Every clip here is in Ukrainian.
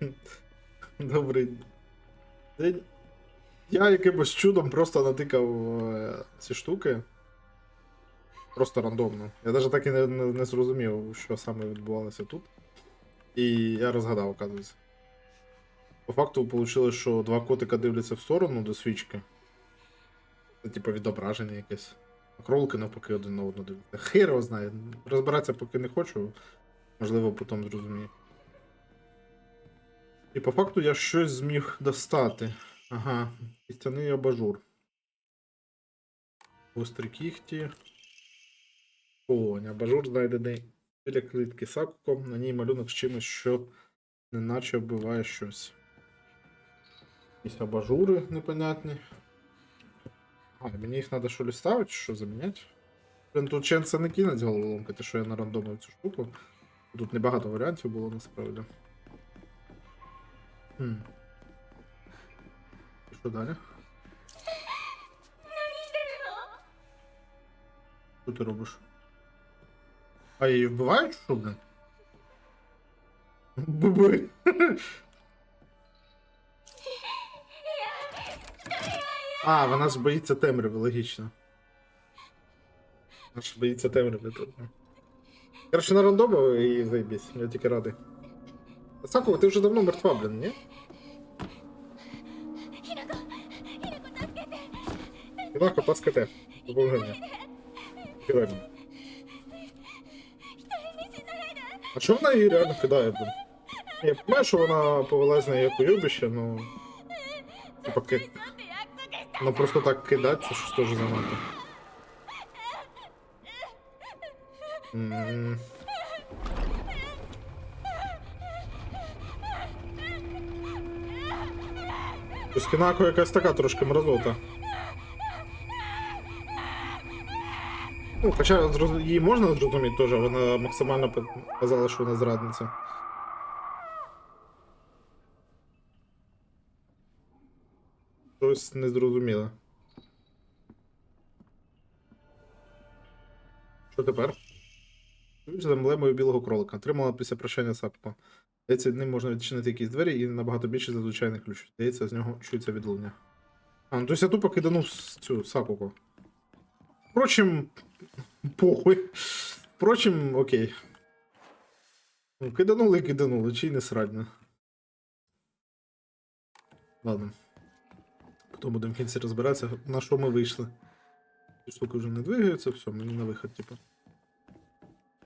Добрий день. Я якимось чудом просто натикав е, ці штуки. Просто рандомно. Я навіть так і не, не, не зрозумів, що саме відбувалося тут. І я розгадав, оказується. По факту вийшло, що два котика дивляться в сторону до свічки. Це типу відображення якесь. А кролики навпаки один на одну дивляться. Хер його знає. Розбиратися поки не хочу. Можливо, потім зрозумію. І по факту я щось зміг достати. Ага, кістяний абажур. Гострі кіхті. О, абажур знайдений біля клітки сакуком. На ній малюнок з чимось, що неначе вбиває щось. Якісь абажури непонятні. А, мені їх треба що ставити, що заміняти? Блін, тут ченце не кинуть головоломки, те, що я нарандомив цю штуку. Тут небагато варіантів було насправді. Хм. І що далі? Що ти робиш? А її вбивають, що, блін? Буби. А, вона ж боїться темряви, логічно. Вона ж боїться темряви. Короче, на рандому і заебись, я тільки радий. Сакура, ты уже давно мертва, блин, не? Хинако, паскате. Продолжение. Реально. А чому вона її реально кидає, блин? Я понимаю, що вона повелась на як уюбище, ну... Типа кид... Ну просто так кидать, це щось теж занадто. Mm. М. Скінако якась така трошки мразота. Ну, хоча її можна зрозуміти теж, вона максимально казала, що вона зрадниця. Щось незрозуміле. Що тепер? З емблемою білого кролика. Отримала після прощання Саппо. Здається, ним можна відчинити якісь двері і набагато більше за звичайний ключ. Здається, з нього чується відлуння. А, ну тобто я тупо киданув цю Сапоку. Впрочем, похуй. Впрочем, окей. Ну, киданули і киданули, чи не срадно. Ладно. Потім будемо в кінці розбиратися, на що ми вийшли. Ці штуки вже не двигаються, все, мені на виход, типу.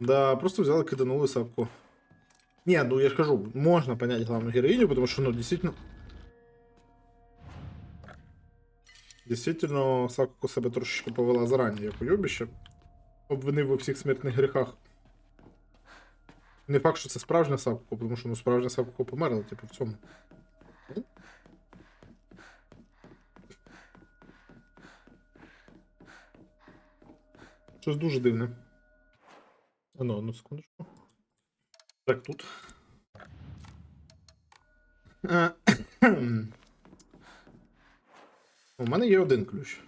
Да, просто взяли, киданули сапку. Ні, ну я ж кажу, можна понять главну героїню, потому що, ну, действительно. Действительно, Сакуко себе трошечки повела зарані, як уйобище. Обвинив у всіх смертних гріхах. Не факт, що це справжня Сакуко, тому що ну, справжня Сакуко померла, типу, в цьому. Щось дуже дивне. А ну, одну секундочку. Так, тут. Е. У мене є один ключ.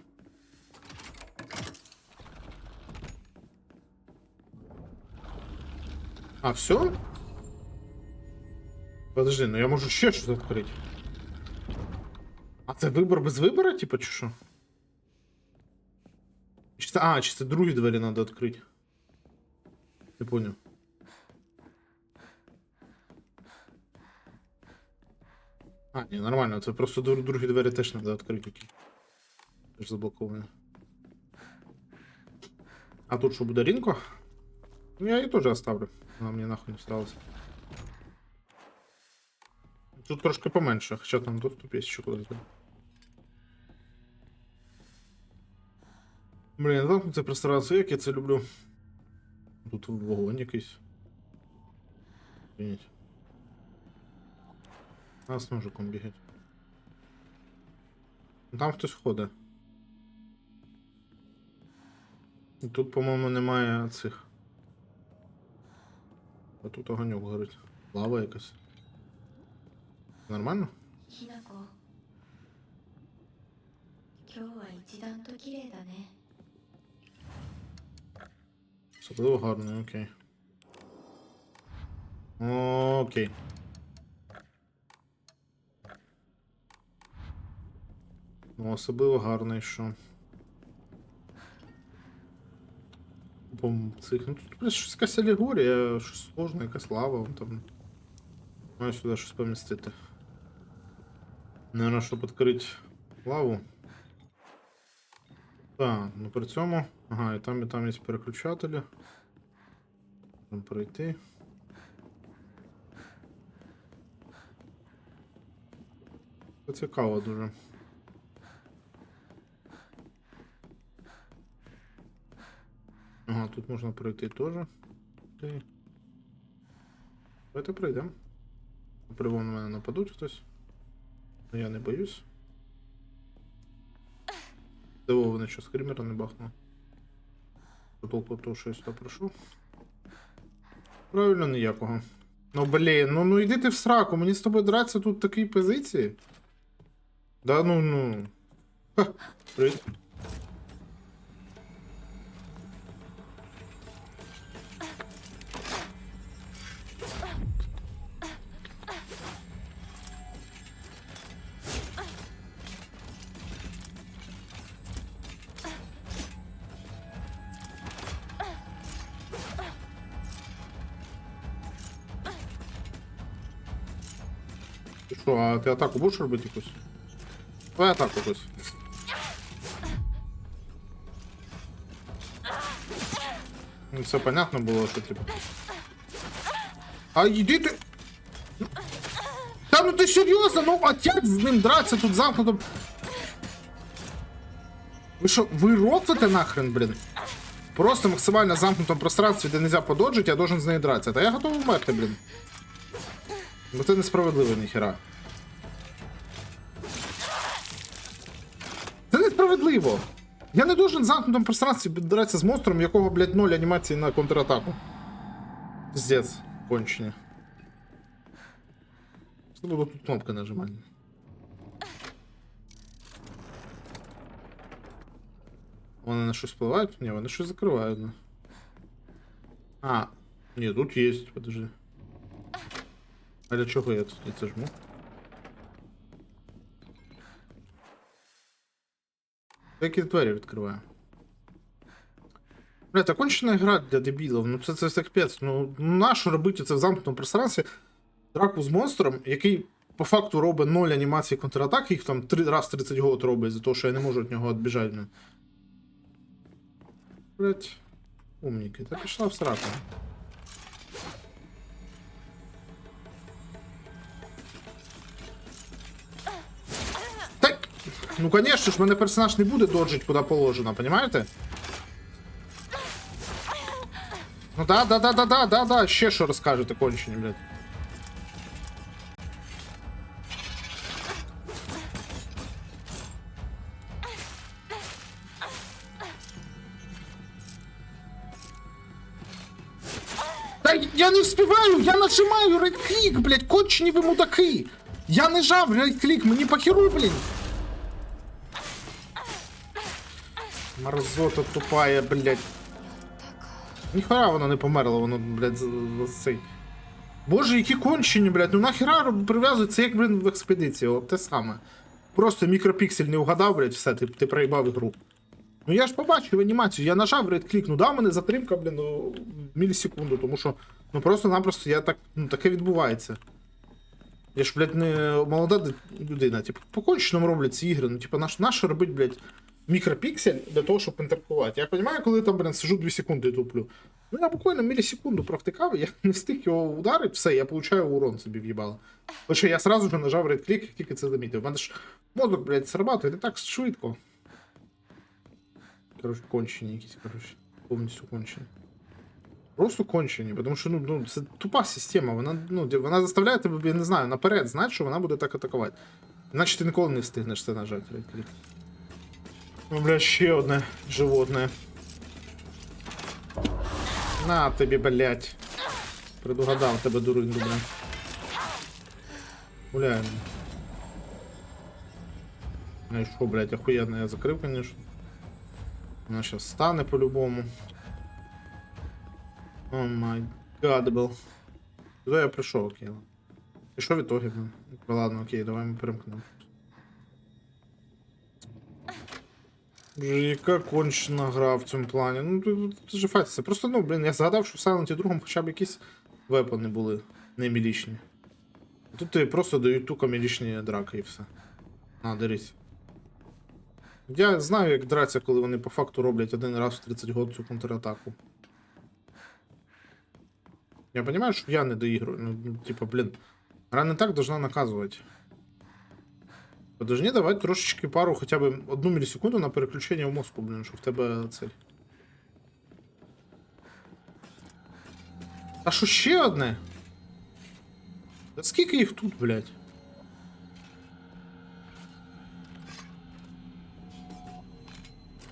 А, все? Подожди, ну я можу ще щось відкрити. А це вибор без вибора, типа, чи що? Чи це, а, чи це другі двері треба відкрити? Не понял. Ні, нормально, це просто дру- другі двері теж треба відкрити. Теж заблоковані. А тут що буде рінко? Ну я її теж оставлю. Вона мені нахуй не сталося. Тут трошки поменше, хоча там доступ є ще кудись. Блін, це пространство, як я це люблю. Тут вогонь якийсь. Охренеть. А з ножиком бігать. Там хтось ходить. Тут, по-моєму, немає цих. А тут огоньок горить. Лава якась. Нормально? Особливо гарно, окей. О, Окей. Особливо гарний, що. Бом. Ну тут блядь, щось якась алегорія, щось сложне, якась лава, вон там. Маю сюди щось помістити. Наверно, щоб відкрити лаву. Так, ну при цьому. Ага, і там і там є переключателі. Там пройти. Це цікаво дуже. Тут можна пройти теж. Окей. Давайте пройдемо. По-любому на мене нападуть хтось. Но я не боюсь. Здивований, що скримера не бахнув. Що толку того, що я сюди пройшов. Правильно, ніякого. Ну блін, ну ну йди ти в сраку, мені з тобою дратися тут в такій позиції. Да ну ну. Ха, привіт. Ти атаку будеш робити якусь? Давай атаку якусь. Ну, Це понятно було, що типу. А ти. Ну, Та ну ти серйозно, ну а як ним драться тут замкнуто? Ви що, ви рофлите нахрен, блін? Просто максимально замкнутому пространстві, де нельзя пододжити, я должен з нею драться. Та я готовий вмерти, блін. Бо це несправедливо, ніхера. несправедливо. Я не должен в замкнутому пространстві драться з монстром, у якого, блядь, ноль анімації на контратаку. Піздець, кончені. Що було тут кнопка нажимати? Вони на щось впливають? Ні, вони щось закривають. ну. А, ні, тут є, подожди. А для чого я тут це жму? Які двері відкриваю. Бля, та кончена гра для дебілів. Ну це це все капець. Ну нащо робити це в замкнутому пространстві драку з монстром, який по факту робить 0 анімації контратак, їх там 3 раз 30 год робить за те, що я не можу від нього відбіжати. Блять. Умніки, та пішла в сраку. ну конечно ж, мене персонаж не буде доджить куди положено, понимаєте? Ну да, да, да, да, да, да, да, ще що розкажете кончені, блядь. Та я не вспіваю, я нажимаю рейд-клік, блядь, кончені ви мудаки. Я не жав рейд-клік, мені похеру, блін. Мерзота тупая, блядь. Ніхера воно не померло, воно, блядь, за, за цей. Боже, які кончені, блядь, ну нахера прив'язують це як, блін, в експедиції, от те саме. Просто мікропіксель не угадав, блядь, все, ти, ти проїбав ігру. Ну я ж побачив анімацію, я нажав рейд-клік, ну да, в мене затримка, блін, ну, мілісекунду, тому що ну просто-напросто я так, ну, таке відбувається. Я ж, блядь, не молода людина, типу, по конченому роблять ці ігри, ну, типу, наш, наш робить, блядь, мікропіксель для того, щоб інтерпрувати. Я розумію, коли там, блін, сижу 2 секунди туплю. Ну я буквально мілісекунду провтикав, я не встиг його ударити, все, я получаю урон собі в'їбало. Лише я сразу же нажав рейд-клік, як тільки це замітив. У мене ж мозок, блядь, срабатує не так швидко. Короче, кончені якісь, короче. Повністю кончені. Просто кончені, тому що ну, ну, це тупа система. Вона, ну, вона заставляє тебе, я не знаю, наперед знати, що вона буде так атакувати. Іначе ти ніколи не встигнеш це нажати. рейд-клік. Ну, бля, ще одне животне. На тобі, блядь. Предугадав тебе, дурень, бля. Гуляємо. Ну і що, блядь, охуєнно я закрив, конечно. Вона сейчас стане по-любому. О май гадбл. Куди я прийшов, окей. І в итоге? блін? Ну, Ладно, окей, давай ми перемкнемо. Боже, яка кончена гра в цьому плані. Ну, тут же файтиться. Просто, ну, блін, я згадав, що в Silent 2 хоча б якісь вепони були не мілічні. Тут тобі просто дають тупо мілічні драки і все. А, дивись. Я знаю, як драться, коли вони по факту роблять один раз в 30 год цю контратаку. Я розумію, що я не доіграю. Ну, типа, блін. Гра не так должна наказувати. Ви Должні давати трошечки пару, хоча б одну мілісекунду на переключення в мозку, блін, щоб в тебе цель. А що ще одне? Та скільки їх тут, блядь?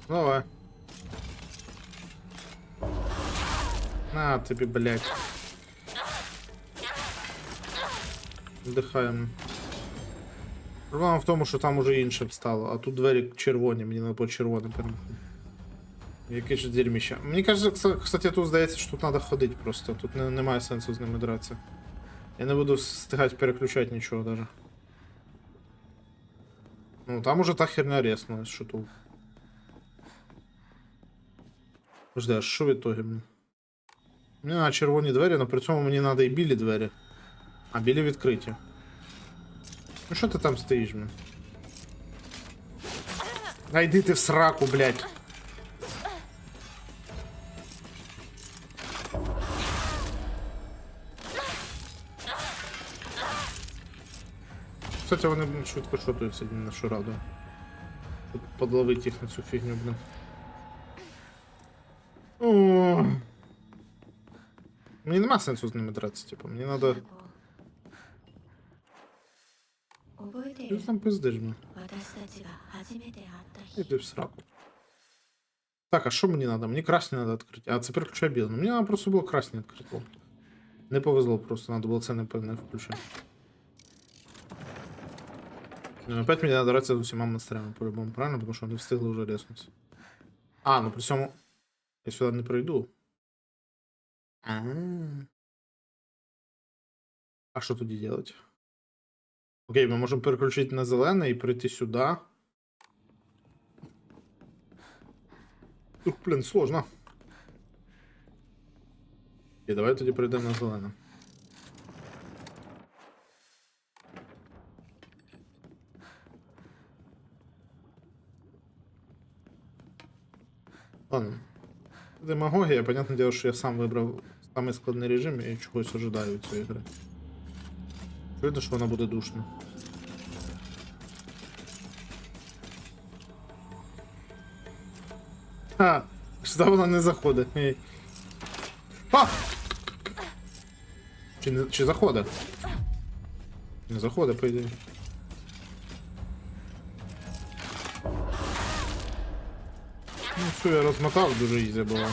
Давай. На тобі, блядь. Вдихаємо. Проблема в тому, що там уже інше встало, а тут двері червоні, мені треба по червоним перемкнути. Яке ж дерьміще. Мені кажеться, кстати, тут здається, що тут треба ходити просто. Тут не, немає сенсу з ними дратися. Я не буду встигати переключати нічого даже. Ну, там уже та херня реснулась, що тут. Жди, а що в ітогі? Мені на червоні двері, але при цьому мені треба і білі двері. А білі відкриті. Ну що ти там стоїш, блін? А йди ти в сраку, блядь. Кстати, вони швидко шотуються, на що радує. Щоб подловити їх на цю фігню, блін. Мені нема сенсу з ними дратися, типу, мені треба. Ти там пиздиш мене? Іди в сраку. Так, а що мне надо мне красный надо открыть А теперь ключа біло. мне надо просто було красні відкрити. Не повезло просто, надо було це не, не включити. Ну, опять мне надо драться з усіма монстрами по-любому, правильно? потому что вони встигли уже резнутися. А, ну при цьому. Я сюда не пройду. А, -а, -а. а що тоді делать? Окей, ми можемо переключити на зелене і прийти сюди. Ух, блін, сложно. І давай тоді прийдемо на зелене. Ладно. Демагогія, понятне дело, що я сам вибрав самий складний режим і чогось ожидаю від цієї гри. Видно, що вона буде душна. Ха! Сюди вона не заходить. Ей. А! Чи, не, чи заходить? Не заходить, по ідеї. Ну, все, я розмотав, дуже ізі було.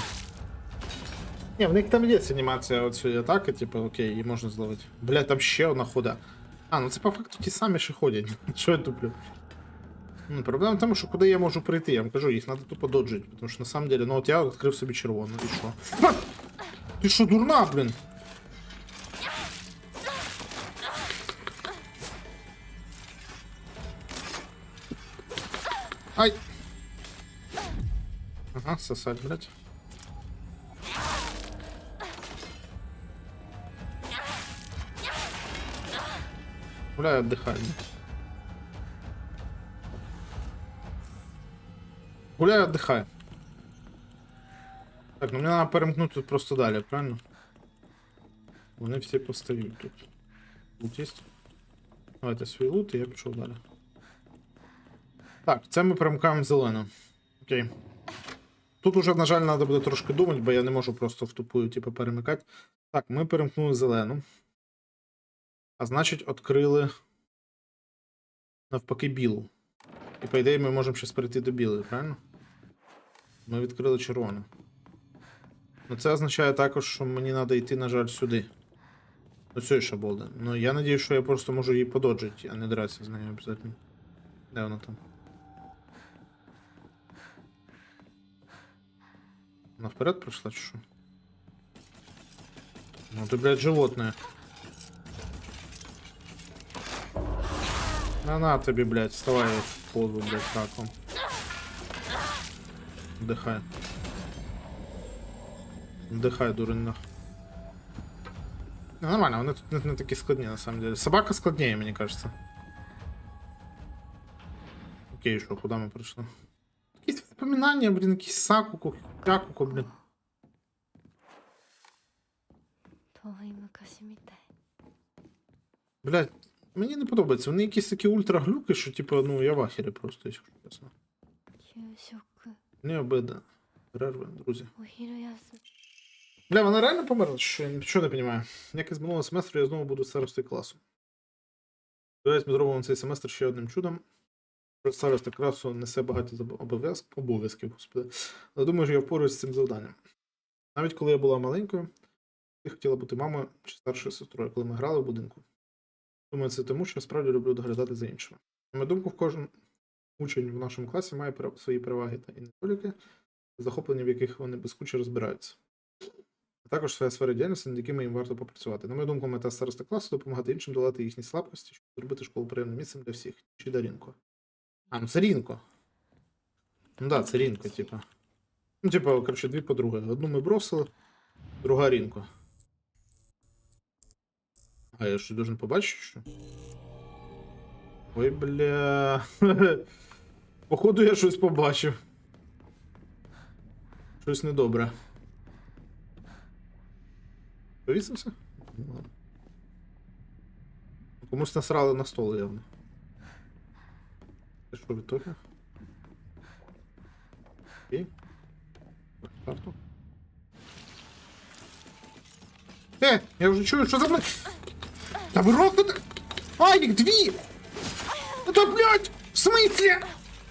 Ні, в них там є анімація оцієї атаки, типу, окей, її можна зловити. Бля, там ще одна хода. А, ну це по факту ті самі, що ходять. Що я туплю? Ну, проблема в тому, що куди я можу прийти, я вам кажу, їх треба тупо доджити, тому що на самом деле, ну от я відкрив собі червону, і що? Ха! Ти що, дурна, блін? Ай! Ага, сосать, блядь. Гуляй, отдыхай. Гуляй, отдыхай. Так, ну мне надо перемкнути тут просто далі, правильно? Вони всі постають тут. Лут є? Давайте свій лут і я пішов далі. Так, це ми перемкаємо зелено. Окей. Тут уже, на жаль, треба буде трошки думати, бо я не можу просто в тупую, типу, перемикати. Так, ми перемкнули зелену. А значить, відкрили навпаки білу. І по ідеї ми можемо зараз перейти до білої, правильно? Ми відкрили червону. Ну це означає також, що мені треба йти, на жаль, сюди. До цієї шаболди. Ну я надію, що я просто можу її пододжити, а не дратися з нею обов'язково. Де вона там? Вона вперед пройшла чи що? Ну ти, блядь, животное. На на тобі, блядь, вставай в позу, блядь, раком. Вдихай. Вдихай, дурень нах. Ну, нормально, вони тут не, не такі складні, на самом деле. Собака складніє, мені кажется. Окей, що, куди ми прийшли? Якісь воспоминання, блін, якісь сакуку, якуку, блін. 远 Мені не подобається. Вони якісь такі ультраглюки, що типу, ну я в ахері просто, якщо чесно. Не обида. Перерва, друзі. Бля, вона реально померла? Що я нічого не розумію. Як із минулого семестру, я знову буду старостою класу. Сподіваюсь, ми зробимо цей семестр ще одним чудом. Староста класу несе багато обов'язків, господи. Але думаю, що я впораюсь з цим завданням. Навіть коли я була маленькою, я хотіла бути мамою чи старшою сестрою, коли ми грали в будинку. Думаю, це тому, що я справді люблю доглядати за іншими. На мою думку, кожен учень в нашому класі має свої переваги та недоліки, захоплення, в яких вони безкуче розбираються. А також своя сфера діяльності, над якими їм варто попрацювати. На мою думку, мета староста класу допомагати іншим долати їхні слабкості, щоб зробити школу приємним місцем для всіх. Чи Дарінко. А, ну це Рінко. Ну да, це Рінко, типа. Ну, типа, коротше, дві подруги. Одну ми бросили, друга Рінко. А я що должен побачити, що? Ой, бля. Походу, я щось побачив. Щось недобре. Повісився? Ну. Комусь насрали на стол явно. Це що в ітогі? Окей. Карту. Е, я вже чую, що за блядь? Та ви рокнути? А, їх дві! Ну то, блядь, в смислі?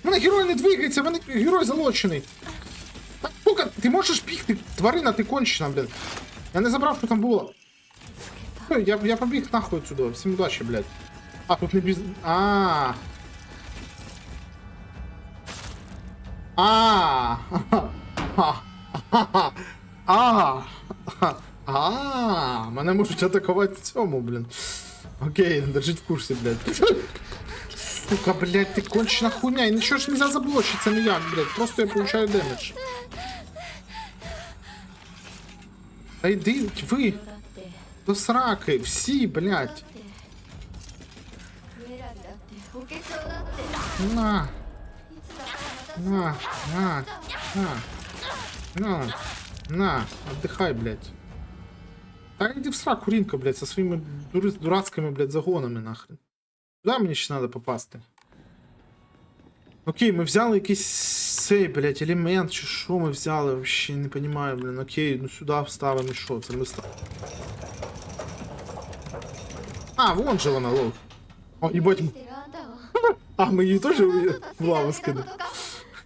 У мене герой не двигається, в мене герой залочений. Так, сука, ти можеш бігти, тварина, ти кончена, блін. Я не забрав, що там було. Ой, Я, я побіг нахуй отсюда. Всім удачі, блядь. А, тут не біз... А. А. А. А. А. А, мене можуть атакувати в цьому, блін. Окей, держіть в курсі, блядь. Сука, блядь, ти кончена хуйня. І нічого ж нельзя заблочиться ніяк, блядь. Просто я получаю демедж. Та йди, ви. До сраки, всі, блядь. На. На, на, на. На. На, отдыхай, блядь. Та иди в сраку Ринка, блядь, со своими дурацкими, блядь, загонами нахрен. Куда мені ще треба попасти? Окей, мы взяли якийсь цей, блядь, елемент, чи що ми взяли, вообще не понимаю, блін. Окей, ну сюда вставим і що, це ми ставимо. А, вон же вона, лол. О, їбать. А, мы ее тоже в лаву скинули.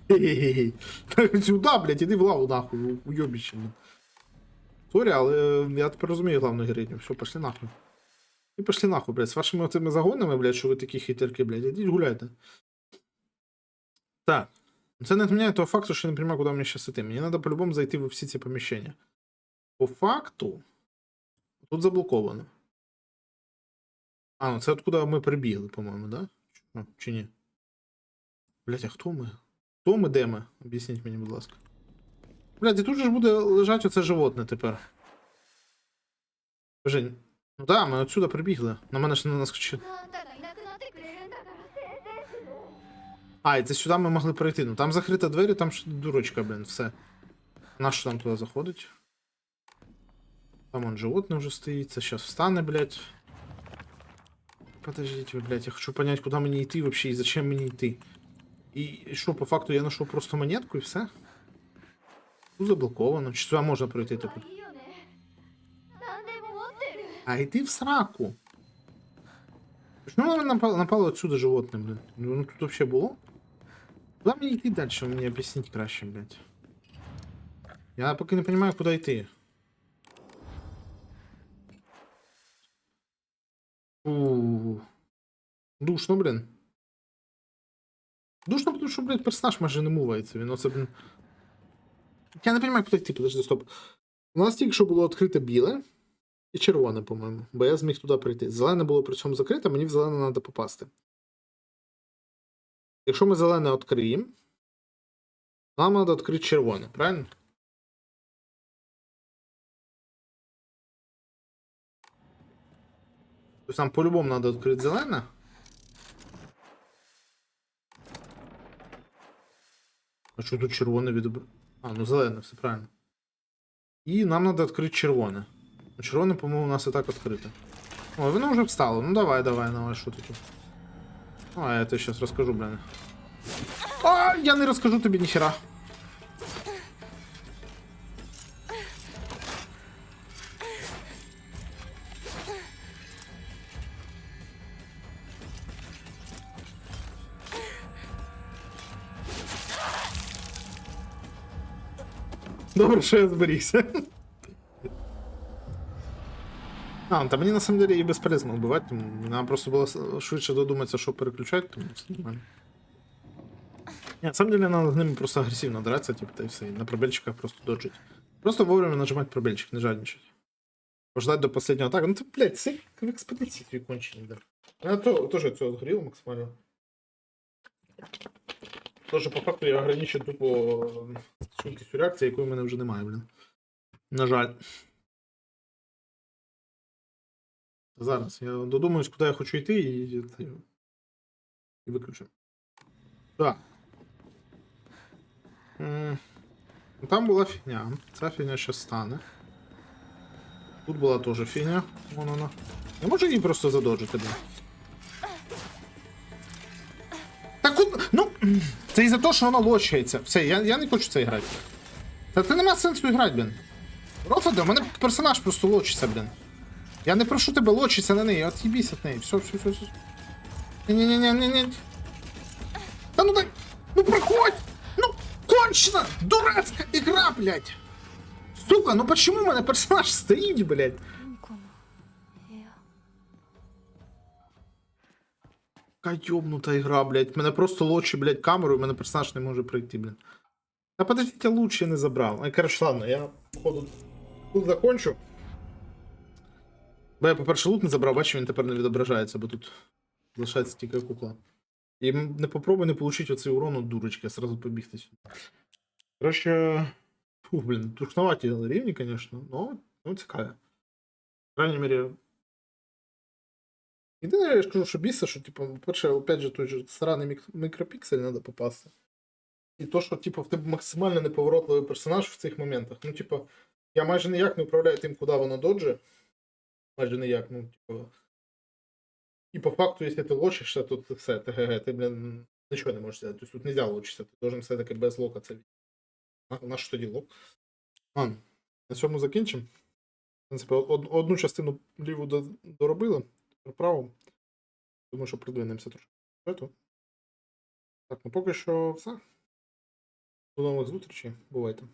Хе-хе-хе. Сюда, блядь, иди в лаву нахуй, уебище. блядь блін. Але я тепер розумію главну героїню. Все, пошли нахуй. І пошли нахуй, блядь. З вашими цими загонами, блядь, що ви такі хитерки, блядь, ідіть гуляйте. Так. Це не відміняє того факту, що я не розумію, куди мені зараз іти. Мені треба по-любому зайти в всі ці поміщення. По факту. Тут заблоковано. А, ну це откуда ми прибігли, по-моєму, да? Чи- Чи ні? Блять, а хто ми? Хто ми, де ми? Об'ясніть мені, будь ласка. Блядь, і тут же ж буде лежати оце животне тепер. Жень. Ну да, ми отсюда прибігли. На мене ж не наскочили. А, і це сюди ми могли пройти. Ну там закрита двері, там дурочка, блін, все. Нащо там туди заходить? Там он животное уже стоїть, це зараз встане, блядь. Подождите, блядь, я хочу понять, куда мне идти вообще и зачем мне идти. И что, по факту я нашел просто монетку и все? Ну, заблоковано. Чи сюди можна пройти таку? А йди в сраку. Почему напало, напало отсюда животное, блин? Ну тут вообще було? Куда мне идти дальше? Мне объяснить краще, блядь. Я пока не понимаю, куда идти. у Душно, ну, блин. Душно, ну, потому що, блядь, персонаж майже не мувається. Він оце, блін. Я не розумію, куди йти, подожди, стоп. У нас тільки що було відкрите біле. І червоне, по-моєму, бо я зміг туди прийти. Зелене було при цьому закрите, мені в зелене треба попасти. Якщо ми зелене відкриємо, Нам треба відкрити червоне, правильно? Тобто нам по-любому треба відкрити зелене. А що тут червоне відобр... А, ну зелене, все правильно. І нам треба відкрити червоне. Ну, Червоне, по-моєму, у нас і так відкрите. Ой, воно вже встало. Ну давай, давай, давай, що таке. А, я тебе сейчас расскажу, блин. А, я не расскажу тобі ніхера. Добре, що я зберігся. А, та мені на самом деле і безполезно вбивати, тому нам просто було швидше додуматися, що переключати, тому все нормально. Ні, на самом деле надо з ними просто агресивно драться, типу, та і все, і на пробельчиках просто доджить. Просто вовремя нажимати пробельчик, не жадничать. Пождать до последнего атака. Ну ти, блядь, як в експедиції твій кончені, да. Я то, цього згоріло максимально. Тож, по факту я ограничу тупо е, швидкістю реакції, якої в мене вже немає, блін. На жаль. Зараз я додумаюсь, куди я хочу йти і, і, виключу. Так. Там була фігня. Ця фігня ще стане. Тут була теж фігня. Вон вона. Я можу її просто задоджити, блін. Так от, ну, це із-за того, що воно лочається. Все, я, я не хочу це грати. Та це нема сенсу грати, блін. Рофаде, у мене персонаж просто лочиться, блін. Я не прошу тебе лочитися на неї, от'їбись від неї. Все, все, все, все. Ні-ні-ні-ні-ні. Та ну дай. Ну проходь! Ну, кончена! Дурацька ігра, блядь! Сука, ну почему у мене персонаж стоїть, блядь? Яка йобнута ігра, блядь. Мене просто лочить, блядь, камеру, і мене персонаж не може пройти, блядь. Та подождіть, я лучше не забрав. Ай, коротше, ладно, я, походу, тут закончу. Бо я, по-перше, лут не забрав, бачу, він тепер не відображається, бо тут залишається тільки кукла. І не попробуй не получить оцей урон от дурочки, а сразу побігти сюди. Коротше, фух, блін, трушноваті рівні, звісно, но ну, цікаві. По крайней мере, Єдине, я ж кажу, що біса, що, типу, по-перше, опять же, той же сраний мік- мікропіксель треба попасти. І то, що, типу, в тебе максимально неповоротливий персонаж в цих моментах. Ну, типу, я майже ніяк не управляю тим, куди воно додже. Майже ніяк, ну, типу. І по факту, якщо ти лочишся, то ти все, ТГГ, ти, блін, нічого не можеш взяти. Тобто тут не можна лочитися, ти должен все-таки без лока це. А, на що тоді лок? Ладно, на цьому закінчимо. В принципі, од- одну частину ліву до- доробили праву. Думаю, що продвинемося трошки. Так, ну поки що все. До нових зустрічей. Бувайте.